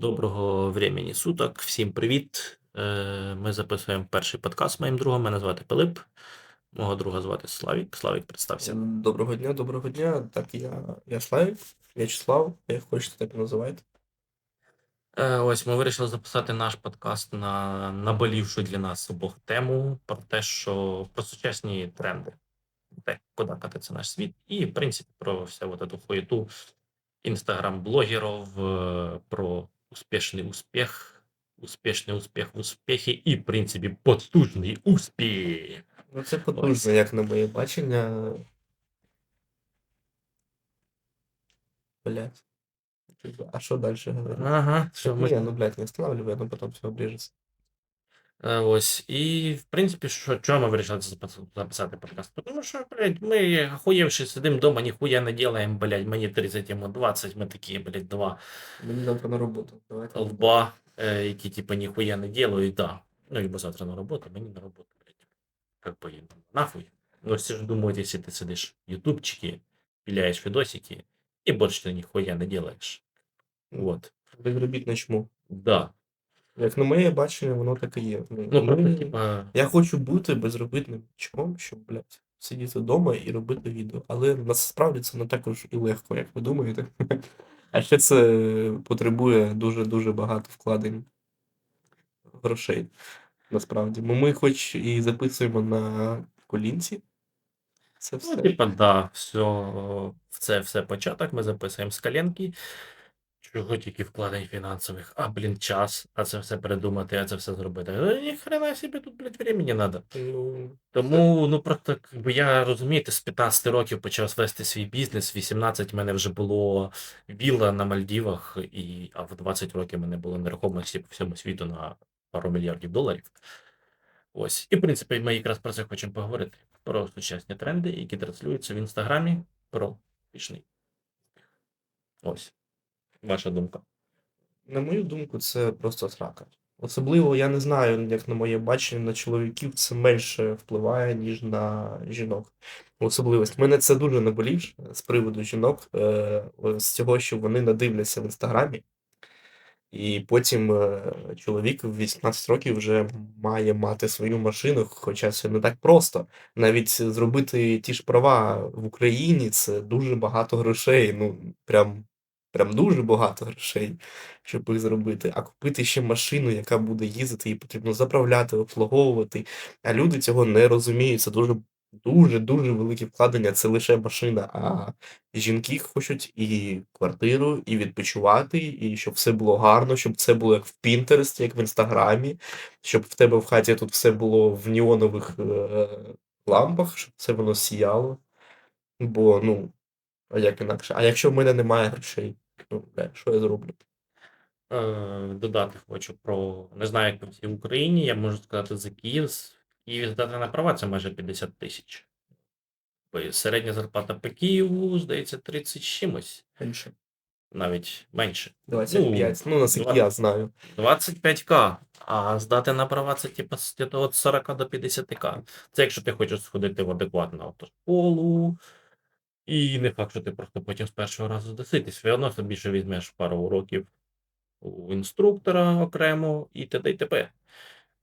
Доброго времени суток, всім привіт. Е, Ми записуємо перший подкаст з моїм другом. Мене звати Пилип. Мого друга звати Славік. Славік, представся. Доброго дня, доброго дня. Так, я, я Славік, В'ячеслав, як хочете, так і називайте. Е, Ось ми вирішили записати наш подкаст на наболівшу для нас обох тему про те, що про сучасні тренди, те, куди катиться наш світ, і, в принципі, про всю вот эту хуєту інстаграм-блогерів, е, про успішний успіх, успішний успіх в успіхі і, в принципі, потужний успіх. Ну, це потужно, як на моє бачення. Блять. А що далі говорити? Ага, що ми Ні, ну, блядь, не останавливай, ну потім все обрежеться. Е, Ось, і в принципі, що чого ми вирішили записати подкаст? Тому що, блядь, ми охуєвши сидимо вдома, ніхуя не делаем, блядь, мені 30, йому 20, ми такі, блядь, два Мені завтра на роботу. Давайте. лба, е, які, типу, ніхуя не делають, да. Ну, ібо завтра на роботу, мені на роботу, блядь. Как бы, нахуй. Ну, всі ж думають, якщо ти сидиш в ютубчики, піляєш відосики, і більше ти ніхуя не делаєш. Вот. Безробітне чому. Да. Як на моє бачення, воно так і є. Ну, Ми- просто, типа, Я хочу бути безробітним чмом, щоб, блядь, сидіти вдома і робити відео. Але насправді це не також і легко, як ви думаєте. А ще це потребує дуже-дуже багато вкладень грошей. Насправді. Бо ми хоч і записуємо на колінці. Це все. Ну, типа, да, все, це все початок, ми записуємо з коленки. Чого тільки вкладень фінансових, а, блін, час, а це все придумати, а це все зробити. Е, Ніхрена собі тут, блядь, времени надо. Ну, Тому, ну просто, я розумієте, з 15 років почав вести свій бізнес, 18 в мене вже було вілла на Мальдівах, і, а в 20 років в мене було нерухомості по всьому світу на пару мільярдів доларів. Ось. І, в принципі, ми якраз про це хочемо поговорити. Про сучасні тренди, які транслюються в інстаграмі, про пішний. Ось. Ваша думка. на мою думку, це просто срака. Особливо, я не знаю, як на моє бачення, на чоловіків це менше впливає, ніж на жінок. Особливість. Мене це дуже наболів з приводу жінок, е, з цього, що вони надивляться в інстаграмі, і потім е, чоловік в 18 років вже має мати свою машину, хоча це не так просто. Навіть зробити ті ж права в Україні це дуже багато грошей. Ну, прям, прям дуже багато грошей щоб їх зробити, а купити ще машину, яка буде їздити, її потрібно заправляти, обслуговувати. А люди цього не розуміють. Це дуже дуже дуже велике вкладення. Це лише машина. А жінки хочуть і квартиру, і відпочивати, і щоб все було гарно, щоб це було як в Пінтересті, як в інстаграмі, щоб в тебе в хаті тут все було в неонових е, лампах, щоб це воно сіяло. Бо, ну, а як інакше? А якщо в мене немає грошей, ну, бля, що я зроблю? Е, додати хочу про не знаю, як по всій Україні. Я можу сказати за Київ. Києві здати на права це майже 50 тисяч. Середня зарплата по Києву, здається, 30 чимось, Менше. навіть менше. 25. Ну, наскільки я знаю. 25к. А здати на права це типу від 40 до 50к. Це якщо ти хочеш сходити в адекватну автошколу. І не факт, що ти просто потім з першого разу здаси. Ти все одно собі ще візьмеш пару уроків у інструктора окремо і т.д. і т.п.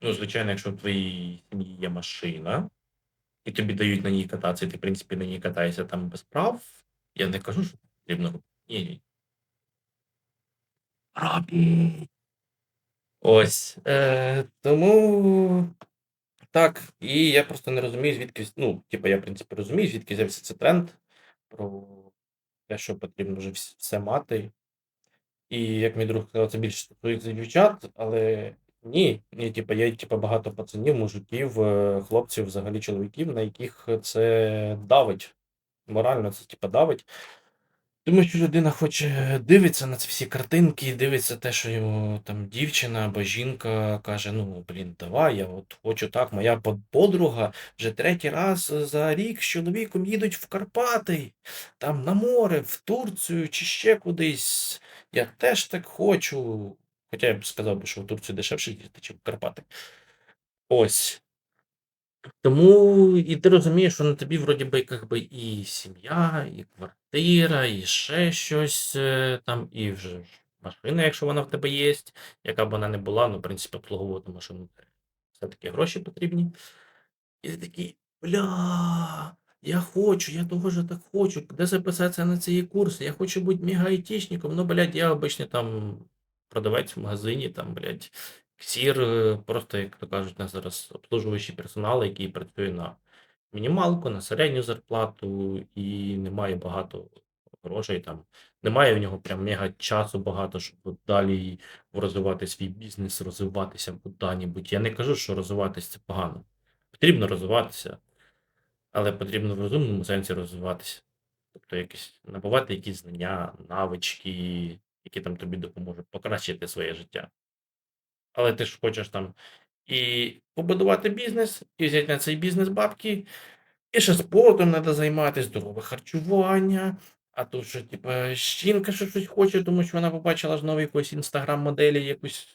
Ну, звичайно, якщо в твоїй сім'ї є машина, і тобі дають на ній кататися, і ти, в принципі, на ній катаєшся там без прав, я не кажу, що потрібно. Ні, ні. Робіть. Ось. Е, тому. Так, і я просто не розумію, звідки. Ну, типу, я, в принципі, розумію, звідки взявся цей тренд про те, що потрібно вже все мати. І як мій друг сказав, це більше стосується дівчат, але ні, ні, типу, є типу, багато пацанів, мужиків, е, хлопців, взагалі чоловіків, на яких це давить. Морально це типу, давить. Тому що людина хоче дивиться на ці всі картинки, дивиться те, що йому там дівчина або жінка каже: ну блін, давай, я от хочу так. Моя подруга вже третій раз за рік з чоловіком їдуть в Карпати, там на море, в Турцію чи ще кудись. Я теж так хочу. Хоча я б сказав, що в Турцію дешевше їздити, ніж в Карпати. Ось. Тому і ти розумієш, що на тобі вроді би як би і сім'я, і квартира, і ще щось е, там, і вже машина, якщо вона в тебе є, яка б вона не була, ну, в принципі, обслуговувати машину все-таки гроші потрібні. І ти такий, бля, я хочу, я теж так хочу. Де записатися на ці курси? Я хочу бути мега-айтішником. Ну, блядь, я обичний там продавець в магазині, там, блядь, ксір, е, просто, як то кажуть, у нас зараз обслужуючий персонал, який працює на мінімалку, на середню зарплату і не має багато грошей там. Немає в нього прям мега часу багато, щоб далі розвивати свій бізнес, розвиватися куди-небудь. Я не кажу, що розвиватися це погано. Потрібно розвиватися, але потрібно в розумному сенсі розвиватися. Тобто якісь набувати якісь знання, навички, які там тобі допоможуть покращити своє життя. Але ти ж хочеш там і побудувати бізнес, і взяти на цей бізнес бабки, і ще спортом треба займатися, здорове харчування. А то що, типа, жінка що щось хоче, тому що вона побачила ж новий якийсь інстаграм-моделі, якийсь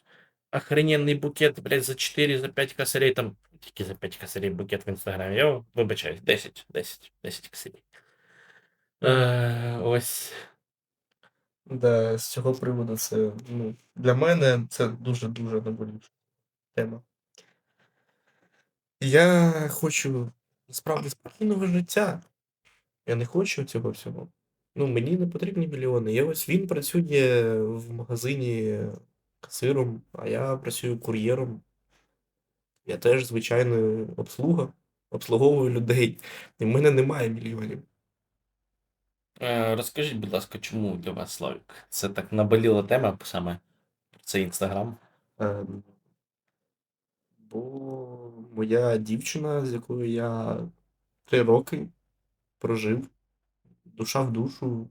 охрененний букет, блядь, за 4, за 5 косарей, там, тільки за 5 косарей букет в інстаграмі. Я вибачаюсь, 10, 10, 10 косарей. Е, ось. Да, з цього приводу це, ну, для мене це дуже-дуже наболюча тема. Я хочу насправді спокійного життя. Я не хочу цього всього. Ну, мені не потрібні мільйони. Я ось він працює в магазині касиром, а я працюю кур'єром. Я теж звичайно обслуга, обслуговую людей. І в мене немає мільйонів. Е, розкажіть, будь ласка, чому для вас Славік? Це так наболіла тема саме цей інстаграм. Ем, Бо моя дівчина, з якою я три роки прожив, душа в душу,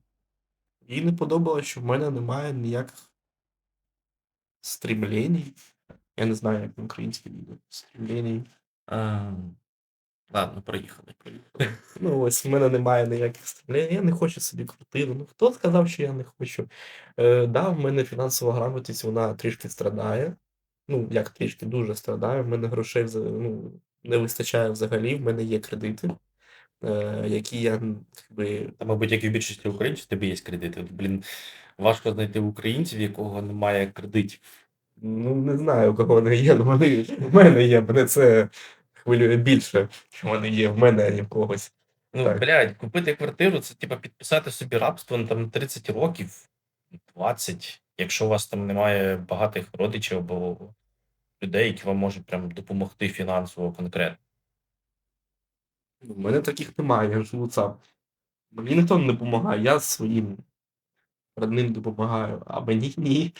їй не подобалося, що в мене немає ніяких стрімлень. Я не знаю, як на українській буде. Стрімлень. А, ладно, проїхали, проїхали. Ну, ось в мене немає ніяких стремлень. Я не хочу собі квартиру. Ну, хто сказав, що я не хочу? Е, да, в мене фінансова грамотність, вона трішки страдає. Ну, як трішки, дуже страдає. В мене грошей ну, не вистачає взагалі. В мене є кредити, е, які я якби, Та, мабуть, як і в більшості українців, в тебе є кредити. От, Блін, важко знайти українців, якого немає кредитів. ну, не знаю, у кого вони є, але вони в мене є. Мене це хвилює більше, що вони є в мене, а не в когось. Ну, Так. блядь, купити квартиру це типа підписати собі рабство на там 30 років, 20, якщо у вас там немає багатих родичів або людей, які вам можуть прям допомогти фінансово конкретно. У мене таких немає, я живу сам. Мені ніхто не допомагає, я своїм родним допомагаю, а мені ні.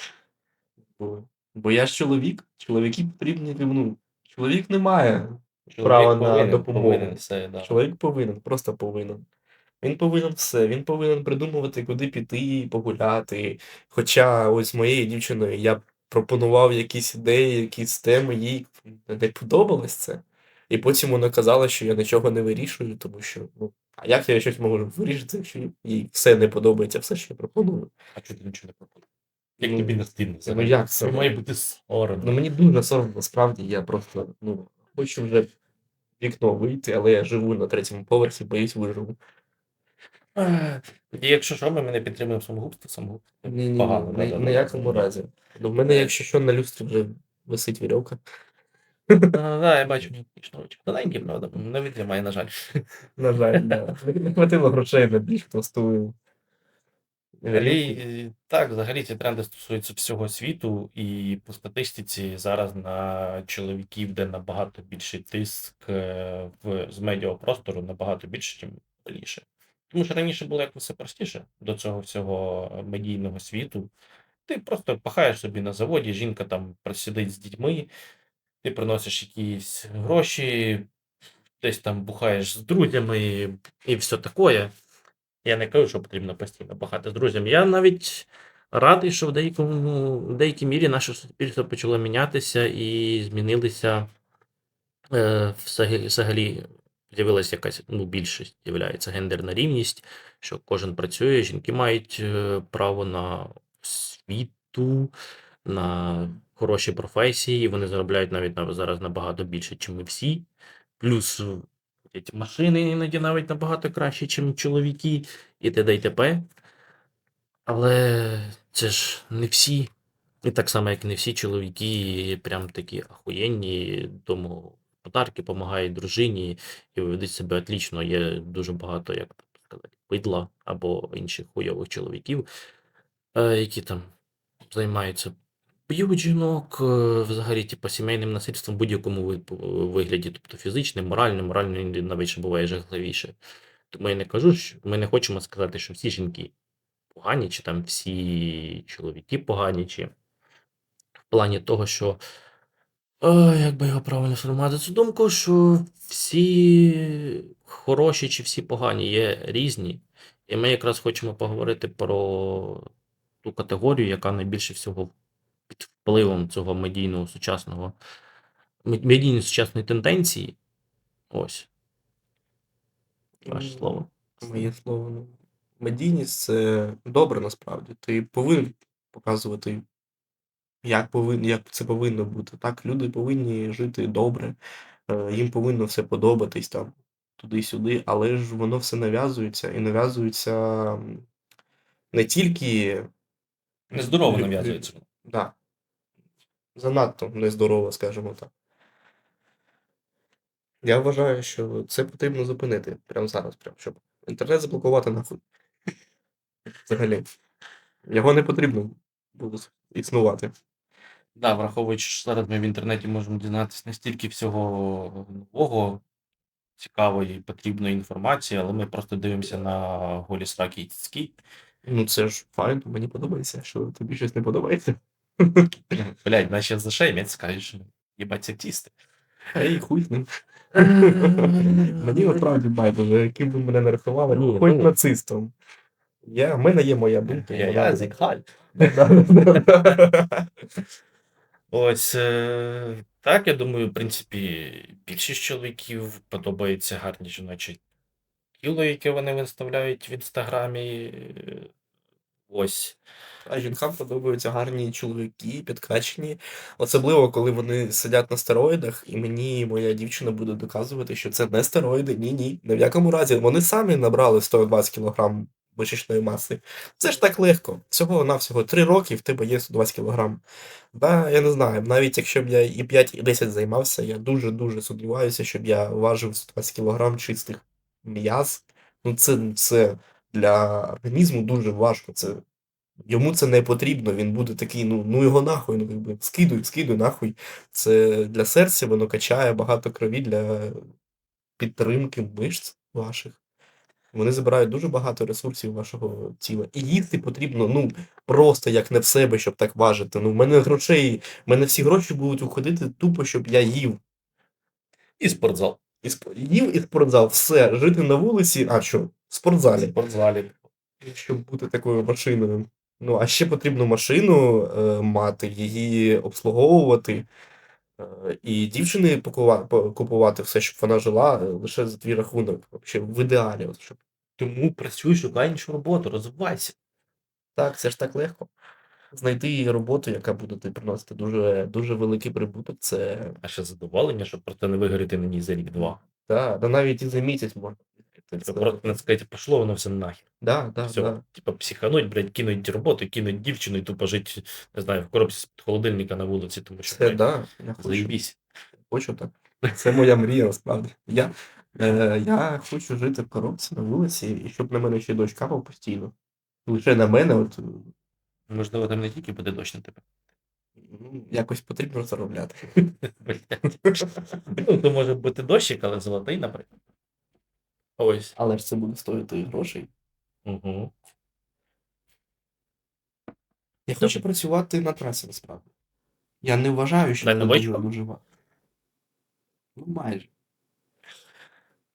Бо, бо я ж чоловік, чоловіки потрібні, ну, чоловік не має права на повинен- допомогу. повинен все, да. Чоловік повинен, просто повинен. Він повинен все, він повинен придумувати, куди піти, погуляти. Хоча ось з моєю дівчиною я пропонував якісь ідеї, якісь теми, їй не подобалось це. І потім вона казала, що я нічого не вирішую, тому що, ну, а як я щось можу вирішити, якщо їй все не подобається, все, що я пропоную. А чого ти нічого не пропонуєш? Як Ну, тобі не стидно? Ну як це? Це має бути соромно. Ну мені дуже соромно, насправді, я просто, ну, хочу вже вікно вийти, але я живу на третьому поверсі, боюсь виживу. Е, І якщо що, ми не підтримуємо самогубство, самогубство. Ні, ні, Погано, ні, ні, ні, ніякому разі. Ну, в мене, якщо що, на люстрі вже висить вірьовка. Да, я бачу, шнурочок. Тоненький, правда, не відтримає, на жаль. На жаль, да. Не хватило грошей на більш товсту Взагалі, е, так, взагалі ці тренди стосуються всього світу, і по статистиці зараз на чоловіків де набагато більший тиск е, в, з медіапростору, набагато більше, ніж раніше. Тому що раніше було як все простіше до цього всього медійного світу. Ти просто пахаєш собі на заводі, жінка там сидить з дітьми, ти приносиш якісь гроші, десь там бухаєш з друзями і все таке. Я не кажу, що потрібно постійно бухати з друзями. Я навіть радий, що в деякому, в деякій мірі наше суспільство почало мінятися і змінилися е, взагалі, з'явилася якась ну, більшість, з'являється гендерна рівність, що кожен працює, жінки мають е, право на освіту, на хороші професії, вони заробляють навіть на, зараз набагато більше, ніж ми всі. Плюс е, машини іноді навіть набагато краще, ніж чоловіки, і т.д. і т.п. Але це ж не всі. І так само, як не всі чоловіки, прям такі ахуєнні, тому подарки допомагають дружині і ведуть себе отлично. Є дуже багато, як сказати, бидла або інших хуйових чоловіків, е, які там займаються б'ють жінок, е, взагалі, типу, сімейним насильством в будь-якому ви- вигляді, тобто фізичним, моральним, іноді навіть ще буває жахливіше. Тому я не кажу, що ми не хочемо сказати, що всі жінки погані, чи там всі чоловіки погані, чи в плані того, що. Е, як би його правильно сформувати цю думку, що всі хороші чи всі погані є різні. І ми якраз хочемо поговорити про ту категорію, яка найбільше всього впливом цього медійного сучасного мед- медійної сучасної тенденції. Ось. Ваше М, слово. Моє слово. Ну, медійність це добре насправді. Ти повинен показувати, як повин, як це повинно бути. Так, люди повинні жити добре, е, їм повинно все подобатись там туди-сюди, але ж воно все нав'язується і нав'язується не тільки Нездорово нав'язується. Да, занадто нездорово, скажімо так. Я вважаю, що це потрібно зупинити прямо зараз, прям, щоб інтернет заблокувати нахуй. Взагалі. Його не потрібно було існувати. Да, враховуючи, що зараз ми в інтернеті можемо дізнатися настільки всього нового, цікавої, потрібної інформації, але ми просто дивимося на голі сраки і цицьки. Ну, це ж файно, мені подобається, що тобі щось не подобається. Блять, наче за шеймять, скажеш, їбать сексісти. Ей, хуй з ним. Мені насправді байдуже, яким би мене не рахували, Ні, хоч ну- нацистом. Я, в мене є моя думка. Я вона- язик, халь. Ось е, так, я думаю, в принципі, більшість чоловіків подобаються гарні жіночі тіло, яке вони виставляють в інстаграмі. Е, Ось. А жінкам подобаються гарні чоловіки, підкачені. Особливо, коли вони сидять на стероїдах, і мені моя дівчина буде доказувати, що це не стероїди. Ні, ні. Ні в якому разі. Вони самі набрали 120 кг мишечної маси. Це ж так легко. Всього навсього 3 роки в тебе є 120 кг. Да, я не знаю. Навіть якщо б я і 5, і 10 займався, я дуже-дуже сумніваюся, щоб я важив 120 кг чистих м'яз. Ну, це, це для організму дуже важко. Це Йому це не потрібно, він буде такий, ну, ну його нахуй, ну якби скидуй, скидуй нахуй. Це для серця воно качає багато крові для підтримки мишць ваших. Вони забирають дуже багато ресурсів вашого тіла. І їсти потрібно, ну, просто як не в себе, щоб так важити. Ну, в мене грошей, в мене всі гроші будуть уходити тупо, щоб я їв. І спортзал. І їв і спортзал, все, жити на вулиці, а що? В В спортзалі. спортзалі. щоб бути такою машиною. Ну, а ще потрібно машину е, мати, її обслуговувати. Е, і дівчини покува- купувати все, щоб вона жила е, лише за твій рахунок. Вообще, в ідеалі. От, щоб... Тому працюй, шукай іншу роботу, розвивайся. Так, це ж так легко. Знайти роботу, яка буде тобі приносити дуже, дуже великий прибуток, це А ще задоволення, щоб просто не вигоріти на ній за рік-два. да, да навіть і за місяць можна. Це не сказати, пошло воно все нахер. да, да, Все, да. типа психануть, блядь, кинуть роботу, кинуть дівчину і тупо жити, не знаю, в коробці з холодильника на вулиці, тому що Це блядь, да, я хочу. Хочу так. Це моя мрія, насправді. Я, е, я хочу жити в коробці на вулиці, і щоб на мене ще дощ капав постійно. Лише на мене, от Можливо, там не тільки буде дощ на тебе. ну, якось потрібно заробляти. Ну, то може бути дощик, але золотий, наприклад. Ось. Але ж це буде стоїти грошей. Угу. Я хочу працювати на трасі, насправді. Я не вважаю, що це дуже, дуже важко. Ну, майже,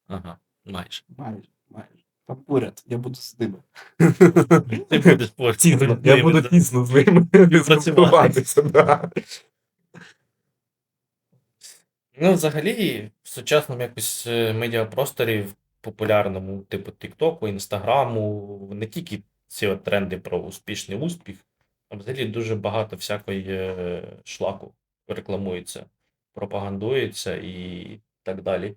Ага, майже. майже, майже. Там поряд, я буду з ними. Ти будеш постійно. Я буду тісно з ними спілкуватися. Ну, взагалі, в сучасному якось е, медіапросторі, в популярному, типу Тіктоку, Інстаграму, не тільки ці от тренди про успішний успіх, а взагалі дуже багато всякої е, шлаку рекламується, пропагандується і так далі.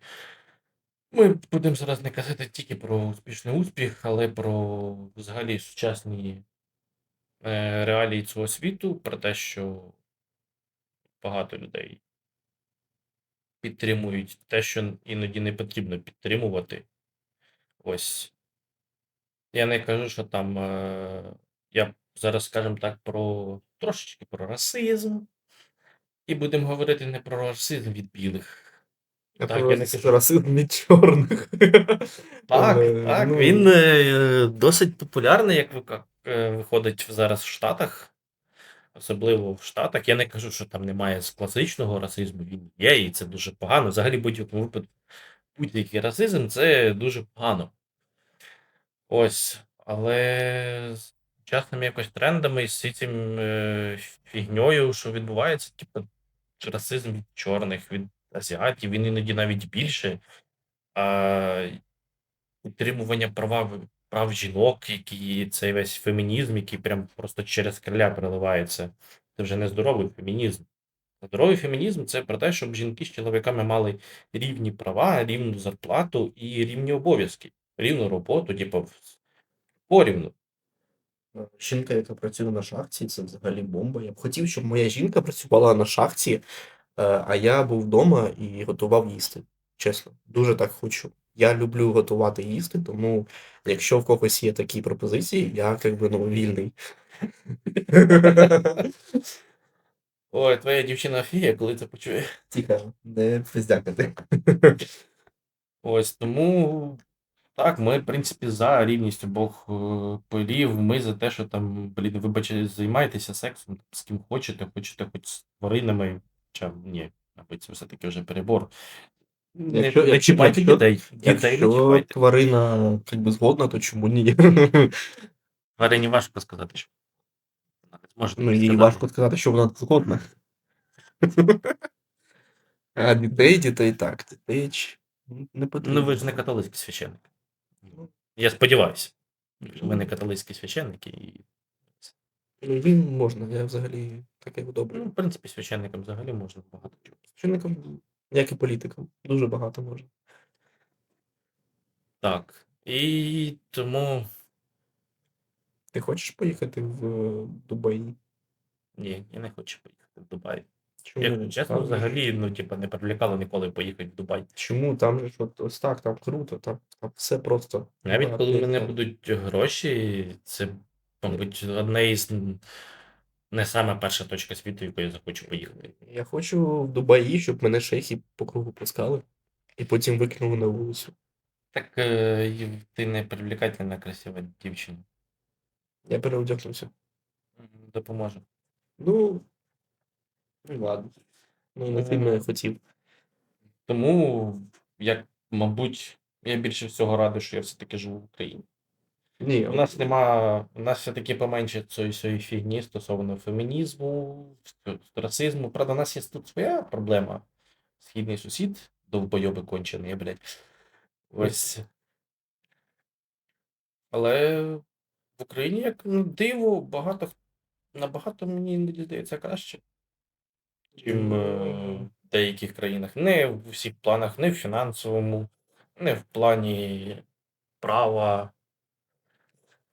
Ми будемо зараз не казати тільки про успішний успіх, але про взагалі сучасні е, реалій цього світу, про те, що багато людей підтримують те, що іноді не потрібно підтримувати. Ось. Я не кажу, що там. Е, я зараз, скажімо так, про трошечки про расизм. І будемо говорити не про расизм від білих. Я Так, я не кажу. расизм від чорних. Так, Е, так. ну, Він е, досить популярний, як ви- е, виходить зараз в Штатах. Особливо в Штатах. Я не кажу, що там немає з класичного расизму, він є, і це дуже погано. Взагалі, будь-якому випадку, будь-який расизм це дуже погано. Ось. Але з сучасними якось трендами і з цим е, фігньою, що відбувається, типу, расизм від чорних, від азіатів, він іноді навіть більше. А підтримування права, прав жінок, які цей весь фемінізм, який прям просто через криля переливається. Це вже не здоровий фемінізм. Здоровий фемінізм це про те, щоб жінки з чоловіками мали рівні права, рівну зарплату і рівні обов'язки, рівну роботу, типу, порівну. Жінка, яка працює на шахті, це взагалі бомба. Я б хотів, щоб моя жінка працювала на шахті, а я був вдома і готував їсти. Чесно, дуже так хочу. Я люблю готувати їсти, тому якщо в когось є такі пропозиції, я як би ну, вільний. Ой, твоя дівчина фія, коли це почує. Тихо, не пиздякати. Ось тому так, ми, в принципі, за рівність обох е, полів. Ми за те, що там, блін, вибачте, займаєтеся сексом з ким хочете, хочете хоч з тваринами. Чи ні, мабуть, це все-таки вже перебор. Не, Якщо- не якщо- чіпайте якщо- дітей. Дітей не Якщо чіпайте. тварина як би, згодна, то чому ні? Тварині важко сказати, що. вона не зможе Ну, їй сказати. важко сказати, що вона згодна. А дітей, дітей так. Дітей ч- не потрібно. Ну, ви ж не католицький священник. Я сподіваюся. Ви не католицький священник і. Ну, їм можна, я взагалі таке добре. Ну, в принципі, священникам взагалі можна багато чого. Чинникам, як і політикам, дуже багато можна. Так. І тому. Ти хочеш поїхати в е, Дубаї? Ні, я не хочу поїхати в Дубай. Чому? Як чесно, Там взагалі, ну, типа, не привлікало ніколи поїхати в Дубай. Чому? Там же ж от, ось так, там круто, там, там все просто. Навіть коли в мене будуть гроші, це, мабуть, одна із не саме перша точка світу, яку я захочу поїхати. Я хочу в Дубаї, щоб мене шейхи по кругу пускали і потім викинули на вулицю. Так е, ти не привлекательна, красива дівчина. Я переодягнувся. М, Допоможе. Ну, ну ладно. Ну, не сильно я хотів. Тому, як, мабуть, я більше всього радий, що я все-таки живу в Україні. Ні, У нас нема, у нас все-таки поменше цієї цієї фігні стосовно фемінізму, расизму. Правда, у нас є тут своя проблема. Східний сусід, довбойоби кончений, блядь. Ось. Але в Україні, як на диво, багато набагато мені іноді здається краще, чим е, в деяких країнах. Не в усіх планах, не в фінансовому, не в плані права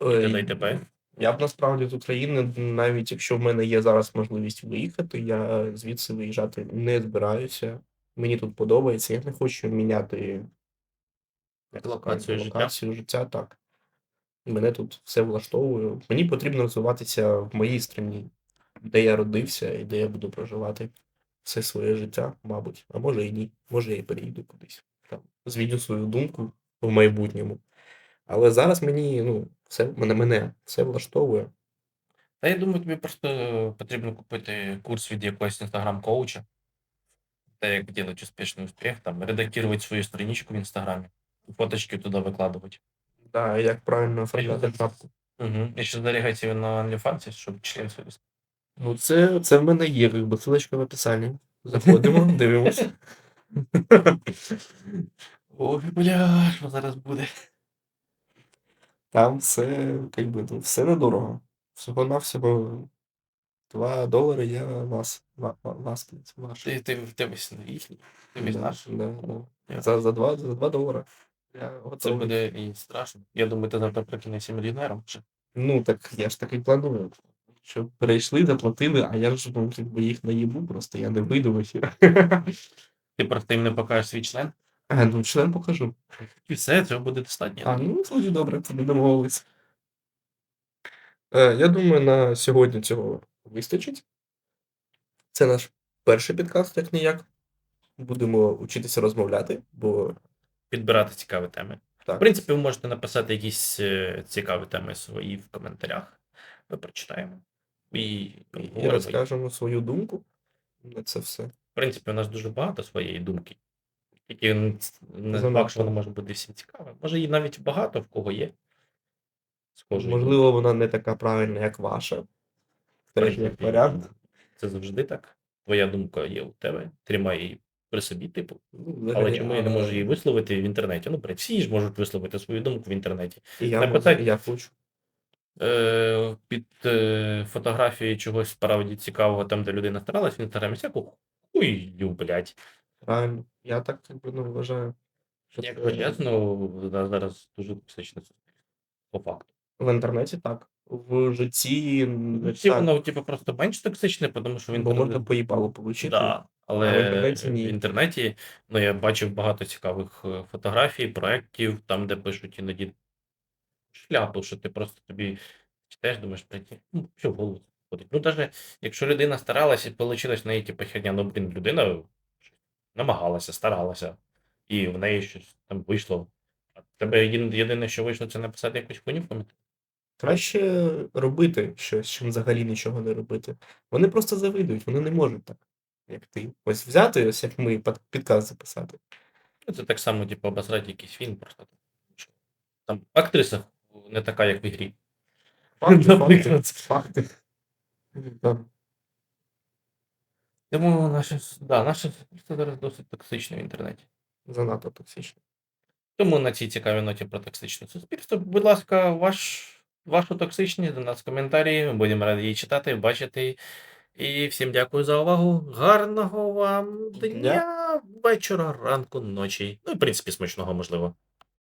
і Ой, т.д. і т.п. Я б насправді з України, навіть якщо в мене є зараз можливість виїхати, я звідси виїжджати не збираюся. Мені тут подобається. Я не хочу міняти як Локацію життя. локацію життя. Так. Мене тут все влаштовує. Мені потрібно розвиватися в моїй страні, де я родився і де я буду проживати все своє життя, мабуть. А може і ні. Може, я і переїду кудись. Там, зміню свою думку в майбутньому. Але зараз мені, ну, все, мене, мене все влаштовує. Та я думаю, тобі просто потрібно купити курс від якогось інстаграм-коуча. Те, як делать успішний успіх, там, редактувати свою страничку в інстаграмі, фоточки туди викладувати. Да, як правильно оформляти шапку. Угу. І ще зберігайте його на OnlyFans, щоб член свій. Ну, це, це в мене є, якби ссылочка в описанні. Заходимо, дивимося. Ой, бля, що зараз буде? Там все, як би, ну, все недорого. Всього-навсього 2 долари я вас, ва- ва- вас, ваш. Ти, ти, ти весь не їхній, ти весь Да, наш. да, да. Я- За, за, 2, за 2 долара. Я Це готовий. буде і страшно. Я думаю, ти завтра прикинешся мільйонером. вже. Ну, так я ж таки планую. Щоб перейшли, заплатили, а я ж ну, якби їх наїбу, просто я не вийду в ефір. Ти просто їм не покажеш свій член. А, ну член покажу. І все, цього буде достатньо. А, ну, тоді добре, це не домовились. Е, я думаю, на сьогодні цього вистачить. Це наш перший підкаст, як ніяк. Будемо вчитися розмовляти, бо Підбирати цікаві теми. так. В принципі, ви можете написати якісь е, цікаві теми свої в коментарях. Ми прочитаємо. І, І розкажемо свою думку на це все. В принципі, у нас дуже багато своєї думки. Тільки не факт, що вона може бути всім цікава. Може, і навіть багато в кого є. Схоже. Можливо, вона не така правильна, як ваша. Як варіант. Це завжди так. Твоя думка є у тебе. Тримай її при собі, типу. Ну, Але чому я не можу її висловити в інтернеті? Ну, блядь, всі ж можуть висловити свою думку в інтернеті. І я, Не можу, я хочу. Е, під е, фотографією чогось справді цікавого, там, де людина старалась в інстаграмі, всяку хуйню, блядь. Правильно. Я так якби, ну, вважаю. Що Якщо це- чесно, у нас зараз дуже токсичне суспільство. По факту. В інтернеті так. В житті не Всі так. воно, типу, просто менш токсичне, тому що в Бо можна поїбало получити. Да, але А в інтернеті ні. в інтернеті ну, я бачив багато цікавих е, фотографій, проєктів, там, де пишуть іноді шляпу, що ти просто тобі читаєш, думаєш, блядь, ну, що в голову ходить. Ну, навіть якщо людина старалася і вийшло в неї, типу, херня, ну, блін, людина намагалася, старалася, і в неї щось там вийшло. А тебе єдине, що вийшло, це написати якусь хуйню в коментарі. Краще робити щось, чим взагалі нічого не робити. Вони просто завидують, вони не можуть так, як ти. Ось взяти, ось як ми під- підкаст записати. Ну, Це так само, типу, обосрати якийсь фільм, просто там актриса не така, як в ігрі. Факти, факти, факти. Тому наше, да, наше суспільство зараз досить токсичне в інтернеті. Занадто токсично. Тому на цій цікавій ноті про токсичне суспільство, будь ласка, ваш, вашу токсичність до нас в коментарі. Ми будемо раді її читати, бачити. І всім дякую за увагу. Гарного вам дня, вечора, ранку, ночі. Ну в принципі смачного можливо.